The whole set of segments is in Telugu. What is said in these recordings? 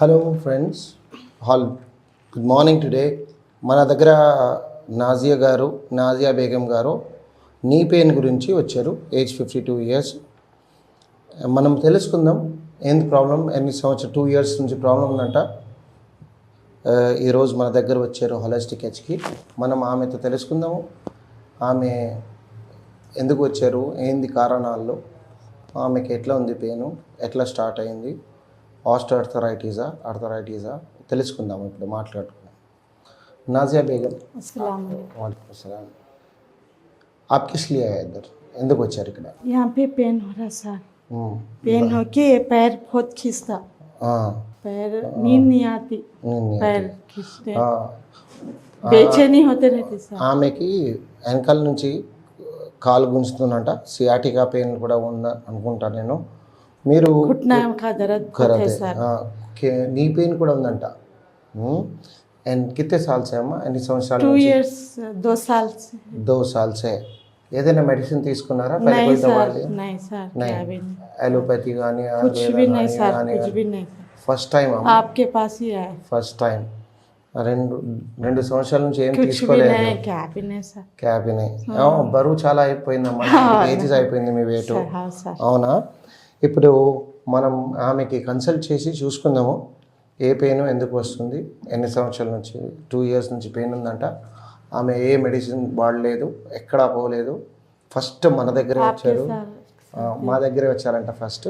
Hello friends hall good morning today మన దగ్గర నాజియా గారు నాజియా బేగం గారు నీ పెయిన్ గురించి వచ్చారు ఏజ్ ఫిఫ్టీ టూ ఇయర్స్ మనం తెలుసుకుందాం ఏంది ప్రాబ్లం ఎన్ని సంవత్సరం టూ ఇయర్స్ నుంచి ప్రాబ్లం ఉందంట. ఈరోజు మన దగ్గర వచ్చారు హోలిస్టిక్ హెచ్కి మనం ఆమెతో తెలుసుకుందాము ఆమె ఎందుకు వచ్చారు? ఏంది కారణాలు ఆమెకి ఎట్లా ఉంది పెయిన్ ఎట్లా స్టార్ట్ అయింది? ఆస్టో అర్థరైటీసా అర్థరైటీసా తెలుసుకుందాం ఇప్పుడు మాట్లాడుకుందాం నాజియా బేగం अस्सलाम వాలేకుమ్ అస్సలాం आप किस लिए आए इधर ఎందుకు వచ్చారు ఇక్కడ यहाँ पे पेन हो रहा सर ఉమ్. पेन हो के पैर बहुत खींचता ఆ, पैर नींद नहीं आती నేను पैर खींचते ఆ, बेचैनी होते रहते सर ఆమెకి వెనకాల నుంచి కాలు గుంజుతుందంట సియాటికా పెయిన్ కూడా ఉంద అనుకుంటా నేను మీరు నీ పెయిన్ కూడా ఉందంట. అండ్ కితే సాల్సే అమ్మా ఎన్ని సంవత్సరాలు టూ ఇయర్స్ దో సాల్స్. దో సాల్సే. ఏదైనా మెడిసిన్ తీసుకున్నారా? ఎలోపతి కానీ ఫస్ట్ టైం ఫస్ట్ టైం రెండు రెండు సంవత్సరాల నుంచి ఏం తీసుకోలేదు. క్యాపినే బరువు చాలా అయిపోయిందమ్మా. ఏజీస్ అయిపోయింది మీ వెయిట్ అవునా? ఇప్పుడు మనం ఆమెకి కన్సల్ట్ చేసి చూసుకుందాము. ఏ పెయిన్ ఎందుకు వస్తుంది? ఎన్ని సంవత్సరాల నుంచి? టూ ఇయర్స్ నుంచి పెయిన్ ఉందంట. ఆమె ఏ మెడిసిన్ వాడలేదు? ఎక్కడా పోలేదు? ఫస్ట్ మన దగ్గరే వచ్చారు. మా దగ్గరే వచ్చారంట ఫస్ట్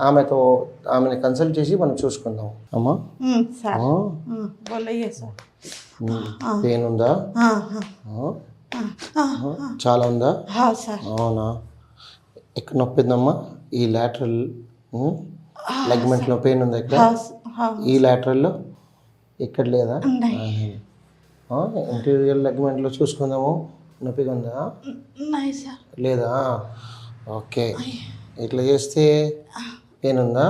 ఆమెతో ఆమెని కన్సల్ట్ చేసి మనం చూసుకుందాం అమ్మా. పెయిన్ ఉందా? చాలా ఉందా? అవునా? ఎక్కడ నొప్పిందమ్మా? ఈ లాటరల్ లెగ్మెంట్లో పెయిన్ ఉందా ఇక్కడ? ఈ లాటరల్లో ఇక్కడ లేదా? ఇంటీరియర్ లెగ్మెంట్లో చూసుకుందాము. నొప్పిగా ఉందా లేదా? ఓకే. ఇట్లా చేస్తే పెయిన్ ఉందా?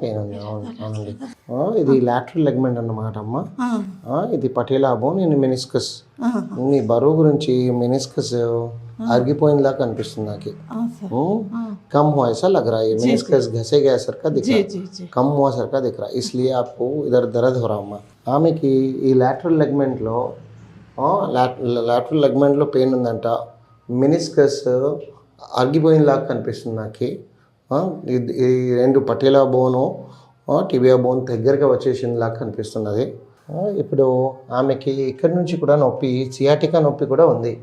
పెయిన్ ఉంది. అవునండి. ఇది లాటరల్ లెగ్మెంట్ అన్నమాట అమ్మ. ఇది పటేలా నేను మెనిస్కస్ మీ బరువు గురించి మెనిస్కస్ అరిగిపోయిందిలా కనిపిస్తుంది నాకు हाँ सर हम्म, कम हुआ ऐसा लग रहा है मेनिस्कस घसे गया सर का दिख जी रहा है जी जी कम हुआ सर का दिख रहा है इसलिए आपको इधर दर्द हो रहा అమ్మా ఆమెకి ఈ లాటరల్ లెగ్మెంట్లో లాటరల్ లెగ్మెంట్లో పెయిన్ ఉందంట మినిస్కస్ అరిగిపోయినలాగా కనిపిస్తుంది నాకు ఆ, ఇది- ఈ రెండు పటేలా బోను టిబియా బోన్ దగ్గరగా వచ్చేసిందిలాగా కనిపిస్తున్నది ఆ, ఇప్పుడు ఆమెకి ఇక్కడి నుంచి కూడా నొప్పి సియాటికా నొప్పి కూడా ఉంది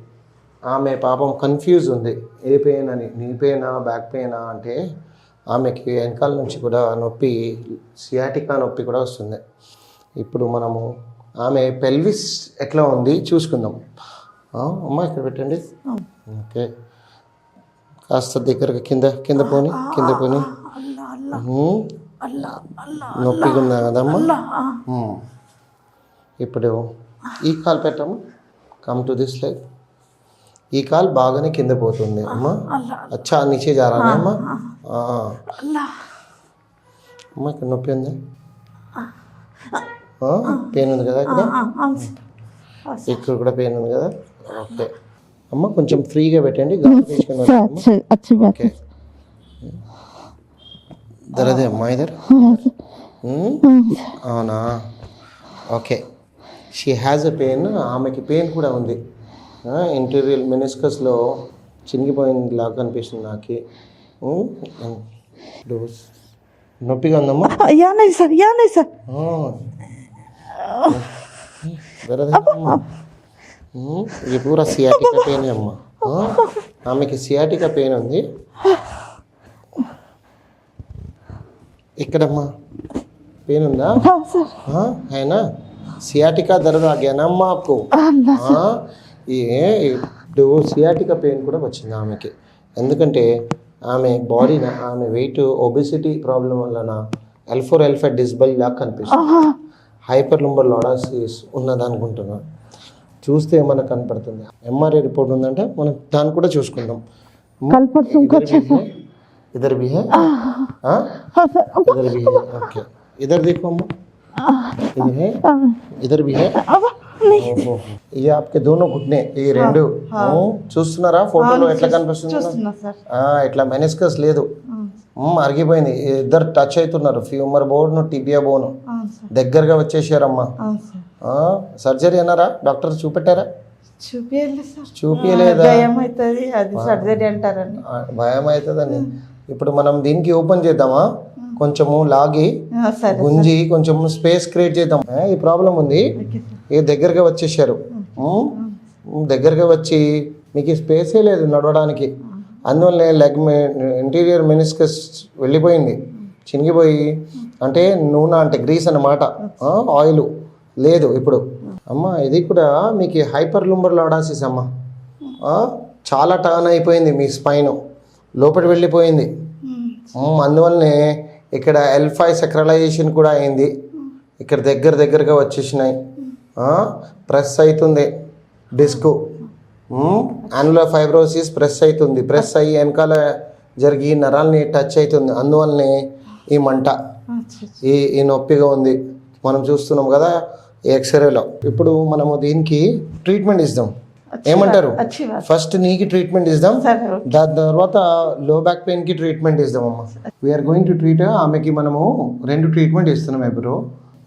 ఆమె పాపం కన్ఫ్యూజ్ ఉంది. ఏ పెయిన్ అని నీ పెయినా బ్యాక్ పెయినా అంటే ఆమెకి వెనకాల నుంచి కూడా నొప్పి సియాటికా నొప్పి కూడా వస్తుంది. ఇప్పుడు మనము ఆమె పెల్విస్ ఎట్లా ఉంది చూసుకుందాం. అమ్మా ఇక్కడ పెట్టండి. ఓకే. కాస్త దగ్గరగా కింద కింద పోని కింద పోని. నొప్పిగా ఉందా కదమ్మా. ఇప్పుడు ఈ కాలు పెట్టమ్మా. కమ్ టు దిస్ లైక్ ఈ కాల్ బాగానే కింద పోతుంది అమ్మా. అచ్చా నీచే జారానే అమ్మా? అమ్మా ఇక్కడ నొప్పి ఉంది? పెయిన్ ఉంది కదా ఇక్కడ? ఇక్కడ కూడా పెయిన్ ఉంది కదా? ఓకే. అమ్మ కొంచెం ఫ్రీగా పెట్టండి ఓకే. దరదే అమ్మా ఇద్దరు అవునా? Okay. She has a pain ఆమెకి పెయిన్ కూడా ఉంది. ఇంటీరియల్ మెనిస్కస్లో చినిగిపోయింది లాగా కనిపిస్తుంది నాకు డోస్ నొప్పిగా ఉందమ్మా या नहीं सर या नहीं सर దరదే అమ్మా ఉమ్, ఇది పూరా సియాటికా పెయిన్ అమ్మా ఆ, ఆమెకి సియాటికా పెయిన్ ఉంది ఇక్కడమ్మా పెయిన్ ఉందా हाँ सर हाँ है ना सियाटिका दर्द आ गया ना अम्मा आपको हाँ, ఈ ఇప్పుడు సియాటిక పెయిన్ కూడా వచ్చింది ఆమెకి. ఎందుకంటే ఆమె బాడీన ఆమె వెయిట్ ఒబెసిటీ ప్రాబ్లం వలన ఎల్ఫోర్ ఎల్ఫైట్ డిస్బల్ లాక్ కనిపిస్తుంది. హైపర్ లుంబర్ లోడాసిస్ ఉన్నదనుకుంటున్నాను చూస్తే మనకు కనపడుతుంది? ఎంఆర్ఐ రిపోర్ట్ ఉందంటే మనం దాన్ని కూడా చూసుకుందాం. ఇద్దరు బిహే ఇద్దరు బిహే ఓకే. ఇద్దరు దిక్కు అమ్మ. ఇద్దరు బిహే ఇక ఆపకి దూను గుడ్నే ఈ రెండు. చూస్తున్నారా? ఫోటోలో ఎట్లా కనిపిస్తుంది? ఇట్లా మెనిస్కస్ లేదు. అరిగిపోయింది. ఇద్దరు టచ్ అవుతున్నారు. ఫ్యూమర్ బోన్ టిబియా బోను దగ్గరగా వచ్చేసారమ్మా. సర్జరీ అన్నారా? డాక్టర్ చూపెట్టారా? భయం అవుతుందని. ఇప్పుడు మనం దీనికి ఓపెన్ చేద్దామా? కొంచెము లాగి గుంజి కొంచెం స్పేస్ క్రియేట్ చేద్దాం. ఈ ప్రాబ్లం ఉంది. ఏ దగ్గరగా వచ్చేసారు దగ్గరగా వచ్చి మీకు స్పేసే లేదు నడవడానికి. అందువల్ల లెగ్ ఇంటీరియర్ మెనిస్కస్ వెళ్ళిపోయింది. చినిగిపోయి. అంటే నూనె అంటే గ్రీస్ అన్నమాట. ఆయిల్ లేదు ఇప్పుడు. అమ్మ ఇది కూడా మీకు హైపర్ లుంబర్ లాడాసిస్ అమ్మ. చాలా టర్న్ అయిపోయింది మీ స్పైన్ లోపలి వెళ్ళిపోయింది. అందువల్లనే ఇక్కడ ఎల్ ఫైవ్ సెక్రలైజేషన్ కూడా అయింది. ఇక్కడ దగ్గర దగ్గరగా వచ్చేసినాయి. ప్రెస్ అవుతుంది డిస్క్ యాన్యులర్ ఫైబ్రోసిస్ ప్రెస్ అవుతుంది ప్రెస్ అయ్యి వెనకాల జరిగి నరాల్ని టచ్ అవుతుంది అందువల్లనే ఈ మంట. ఈ ఈ నొప్పిగా ఉంది. మనం చూస్తున్నాం కదా ఎక్స్రేలో ఇప్పుడు మనము దీనికి ట్రీట్మెంట్ ఇద్దాం ఏమంటారు. ఫస్ట్ నీకి ట్రీట్మెంట్ ఇద్దాం. దాని తర్వాత లో బ్యాక్ పెయిన్కి treatment ఇస్తామమ్మా we are going to treat ఆమెకి మనము రెండు ట్రీట్మెంట్ ఇస్తున్నాం ఇప్పుడు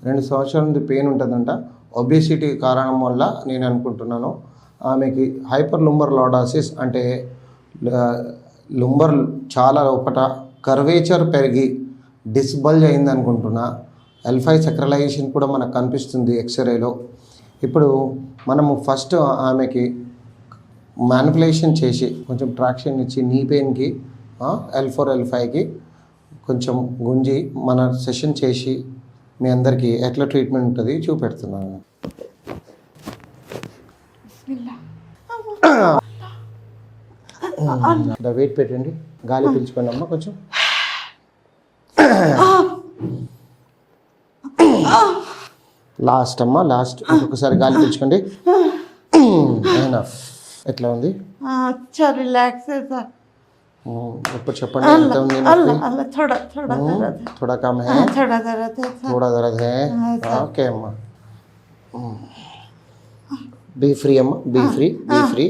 రెండు సంవత్సరాల నుండి పెయిన్ ఉంటుందంట. ఒబేసిటీ కారణం వల్ల నేను అనుకుంటున్నాను ఆమెకి హైపర్ లుంబర్ లాడాసిస్ అంటే లుంబర్ చాలా లోపట కర్వేచర్ పెరిగి డిస్బల్జ్ అయింది అనుకుంటున్నా. ఎల్ఫై సెక్రలైజేషన్ కూడా మనకు కనిపిస్తుంది ఎక్స్రేలో ఇప్పుడు మనము ఫస్ట్ ఆమెకి మ్యానిపులేషన్ చేసి కొంచెం ట్రాక్షన్ ఇచ్చి నీ పెయిన్కి ఎల్ ఫోర్ ఎల్ ఫైవ్కి కొంచెం గుంజి మన సెషన్ చేసి మీ అందరికీ ఎట్లా ట్రీట్మెంట్ ఉంటుంది చూపెడుతున్నాను. వెయిట్ పెట్టండి. గాలి పీల్చుకోండి అమ్మ కొంచెం. లాస్ట్ అమ్మ లాస్ట్ ఇంకొకసారి గాలి పీల్చుకోండి. ఎట్లా ఉంది? Relax sir. ఉమ్, ఇప్పుడు చెప్పండి ఎంత ఉంది నొప్పి? అల్లా అల్లా थोड़ा थोड़ा दर्द है थोड़ा कम है हाँ, थोड़ा दर्द है सर थोड़ा दर्द है हाँ, ఓకే అమ్మా బీ ఫ్రీ అమ్మా be free be free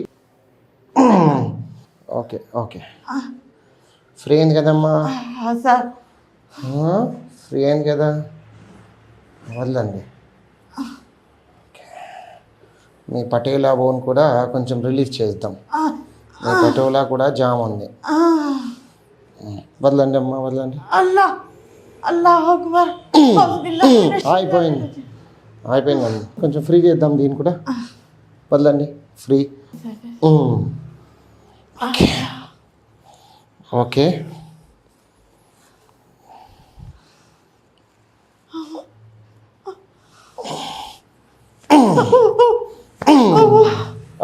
okay okay free అయింది కదమ్మా हाँ सर ఫ్రీ అయింది కదా వదలండి ఓకే. మీ పటేలా బోన్ కూడా కొంచెం రిలీఫ్ చేద్దాం నా కటువులా కూడా జామ్ ఉంది. వదలండి అమ్మా వదలండి. అల్లా అల్లా అయిపోయింది. అయిపోయిందండి కొంచెం ఫ్రీ చేద్దాం దీన్ని కూడా. వదలండి. Free. Okay. Okay.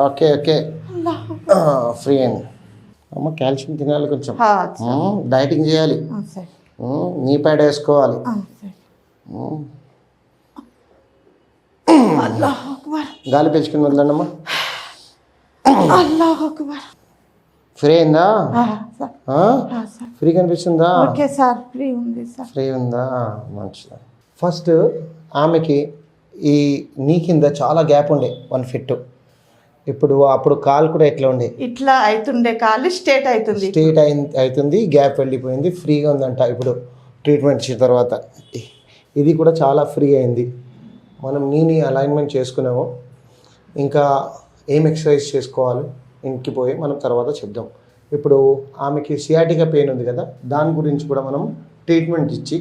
Okay free అయింది అమ్మ కాల్షియం తినాలి కొంచెం. డైటింగ్ చేయాలి. నీ ప్యాడ్ వేసుకోవాలి. గాలి పెంచుకుని వదలండి అమ్మా. ఫ్రీ అయిందా? ఫ్రీ కనిపిస్తుందా? ఫ్రీ ఫ్రీ ఉందా? మంచిది ఫస్ట్ ఆమెకి ఈ నీ కింద చాలా గ్యాప్ ఉండే వన్ ఫిట్. ఇప్పుడు అప్పుడు కాలు కూడా ఎట్లా ఉండే? ఇట్లా అవుతుండే కాలు స్టేట్ అవుతుంది స్ట్రేట్ అయి అవుతుంది గ్యాప్ వెళ్ళిపోయింది ఫ్రీగా ఉందంట ఇప్పుడు ట్రీట్మెంట్ ఇచ్చిన తర్వాత. ఇది కూడా చాలా ఫ్రీ అయింది. మనం నీని అలైన్మెంట్ చేసుకున్నాము. ఇంకా ఏం ఎక్సర్సైజ్ చేసుకోవాలి? ఇంటికి పోయి మనం తర్వాత చెప్దాం. ఇప్పుడు ఆమెకి సియాటికా పెయిన్ ఉంది కదా దాని గురించి కూడా మనం ట్రీట్మెంట్ ఇచ్చి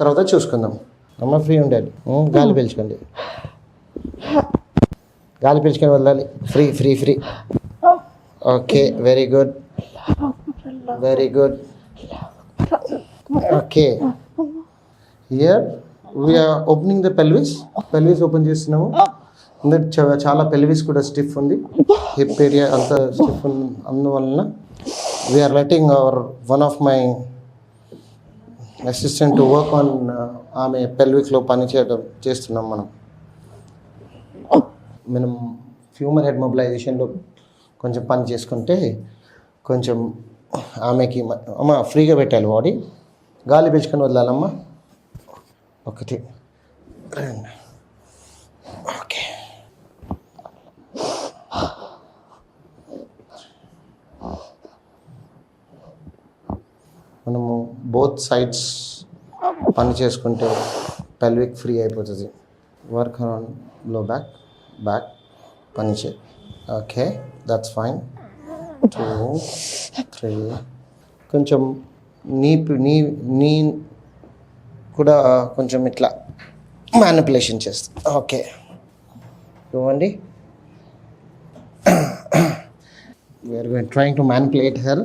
తర్వాత చూసుకుందాం. అమ్మ ఫ్రీ ఉండాలి. గాలి పీల్చుకోండి. గాలి పీల్చుకొని వెళ్ళాలి. Free free free okay very good very good okay here we're opening the pelvis pelvis open చేస్తున్నాము. చ- చాలా పెల్విస్ కూడా స్టిఫ్ ఉంది. హిప్ ఏరియా అంత స్టిఫ్ ఉంది అందువలన we're letting our one of my assistant to work on ఆమె పెల్విక్లో పనిచేయడం చేస్తున్నాం మనం. మనం హ్యూమర్ హెడ్ మొబిలైజేషన్లో కొంచెం పని చేసుకుంటే కొంచెం ఆమెకి అమ్మ ఫ్రీగా పెట్టాలి బాడీ. గాలి పెంచుకొని వదలాలమ్మా. ఒకటి రెండు. ఓకే. మనము బోత్ సైడ్స్ పని చేసుకుంటే పెల్విక్ ఫ్రీ అయిపోతుంది. వర్క్ అరౌండ్లో back. Back పనిచే okay that's fine two three కొంచెం నీ నీ నీ కూడా కొంచెం ఇట్లా మ్యానిపులేషన్ చేస్తా ఓకే ఇవ్వండి we're going trying to manipulate her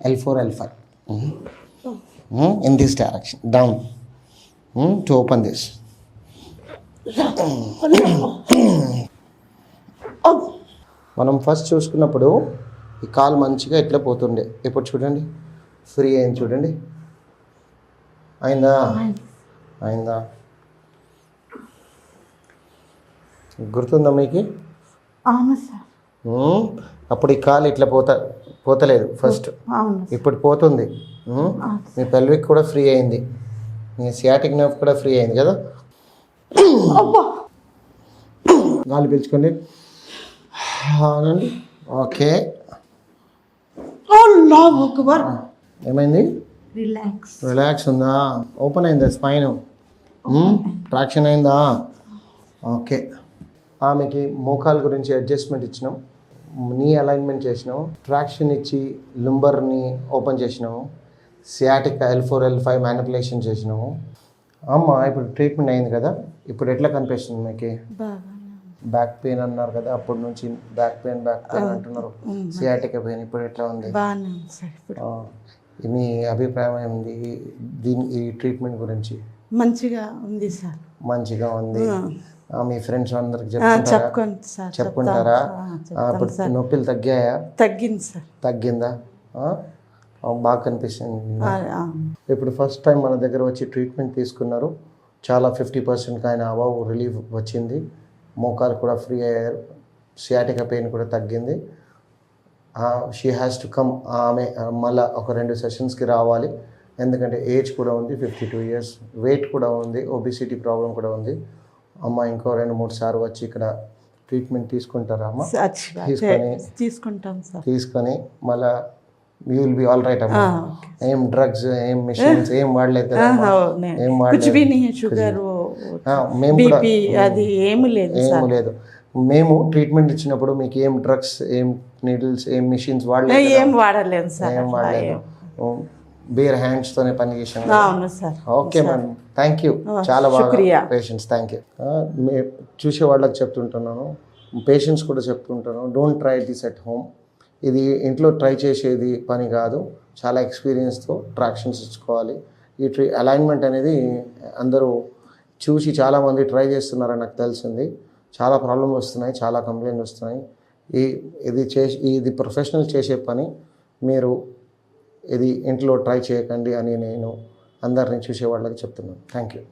L four L five in this direction down to open this మనం ఫస్ట్ చూసుకున్నప్పుడు ఈ కాలు మంచిగా ఇట్లా పోతుండే. ఇప్పుడు చూడండి? ఫ్రీ అయింది చూడండి. అయిందా? అయిందా? గుర్తుందా మీకు? అప్పుడు ఈ కాలు ఇట్లా పోత పోతలేదు ఫస్ట్ ఇప్పుడు పోతుంది. మీ పెల్విక్ కూడా ఫ్రీ అయింది. మీ సియాటిక్ నర్వ్ కూడా ఫ్రీ అయింది కదా? గాలి పీల్చుకోండి. అవునండి ఓకే అల్లాహ్ అక్బర్. ఏమైంది? రిలాక్స్ రిలాక్స్ ఉందా? ఓపెన్ అయిందా స్పైన్ ట్రాక్షన్ అయిందా. ఓకే ఆమెకి మోకాల గురించి అడ్జస్ట్మెంట్ ఇచ్చినాం. నీ అలైన్మెంట్ చేసినాము ట్రాక్షన్ ఇచ్చి లుంబర్ని ఓపెన్ చేసినాము sciatic L four L five manipulation చేసినాము అమ్మ ఇప్పుడు ట్రీట్మెంట్ అయింది కదా? ఇప్పుడు ఎట్లా కనిపిస్తుంది మీకు? బ్యాక్ పెయిన్ అన్నారు కదా అప్పటి నుంచి బ్యాక్ పెయిన్ బ్యాక్ పెయిన్ అంటున్నారు. సియాటిక్ పెయిన్ ఇప్పుడు ఎట్లా ఉంది? మీ అభిప్రాయం ఏంది దీని ఈ ట్రీట్మెంట్ గురించి. మంచిగా ఉంది సార్. మంచిగా ఉంది. మీ ఫ్రెండ్స్ అందరికి చెప్పుకుంటారా? ఇప్పుడు నొప్పులు తగ్గాయా? తగ్గింది సార్. తగ్గిందా? బాగా కనిపిస్తుంది. ఇప్పుడు ఫస్ట్ టైం మన దగ్గర వచ్చి ట్రీట్మెంట్ తీసుకున్నారు. చాలా ఫిఫ్టీ పర్సెంట్ ఆయన అబౌవ్ రిలీఫ్ వచ్చింది. మోకాలు కూడా ఫ్రీ అయ్యారు సియాటిక పెయిన్ కూడా తగ్గింది. షీ హ్యాస్ టు కమ్ ఆమె మళ్ళీ ఒక రెండు సెషన్స్కి రావాలి. ఎందుకంటే ఏజ్ కూడా ఉంది ఫిఫ్టీ టూ ఇయర్స్ వెయిట్ కూడా ఉంది ఒబిసిటీ ప్రాబ్లం కూడా ఉంది. అమ్మ ఇంకో రెండు మూడు సార్లు వచ్చి ఇక్కడ ట్రీట్మెంట్ తీసుకుంటారా అమ్మ? తీసుకొని తీసుకుంటాం తీసుకొని మళ్ళీ you will be all right అమ్మా ఏం డ్రగ్స్ ఏం మిషన్స్ ఏం వాడలేదు ఏం వాడలేదు. మేము అది ఏమి లేదు ఏమి లేదు. మేము ట్రీట్మెంట్ ఇచ్చినప్పుడు మీకు ఏం డ్రగ్స్ ఏం నీడిల్స్ ఏం మిషన్స్ వాడలేదు ఏం వాడలేదు సార్ ఏం వాడలేదు. బేర్ హ్యాండ్స్ తోనే పని చేసాను ఓకే మేడం థ్యాంక్ యూ చాలా బాగా పేషెంట్స్ థ్యాంక్ యూ చూసే వాళ్ళకి చెప్తుంటున్నాను. పేషెంట్స్ కూడా చెప్తుంటాను don't try this at home ఇది ఇంట్లో ట్రై చేసేది పని కాదు. చాలా ఎక్స్పీరియన్స్తో ట్రాక్షన్స్ ఇచ్చుకోవాలి ఈ ట్రీ అలైన్మెంట్ అనేది అందరూ చూసి చాలామంది ట్రై చేస్తున్నారని నాకు తెలిసింది. చాలా ప్రాబ్లమ్స్ వస్తున్నాయి చాలా కంప్లైంట్ వస్తున్నాయి. ఈ ఇది చేసి ఇది ప్రొఫెషనల్ చేసే పని మీరు ఇది ఇంట్లో ట్రై చేయకండి అని నేను అందరినీ చూసే వాళ్ళకి చెప్తున్నాను. Thank you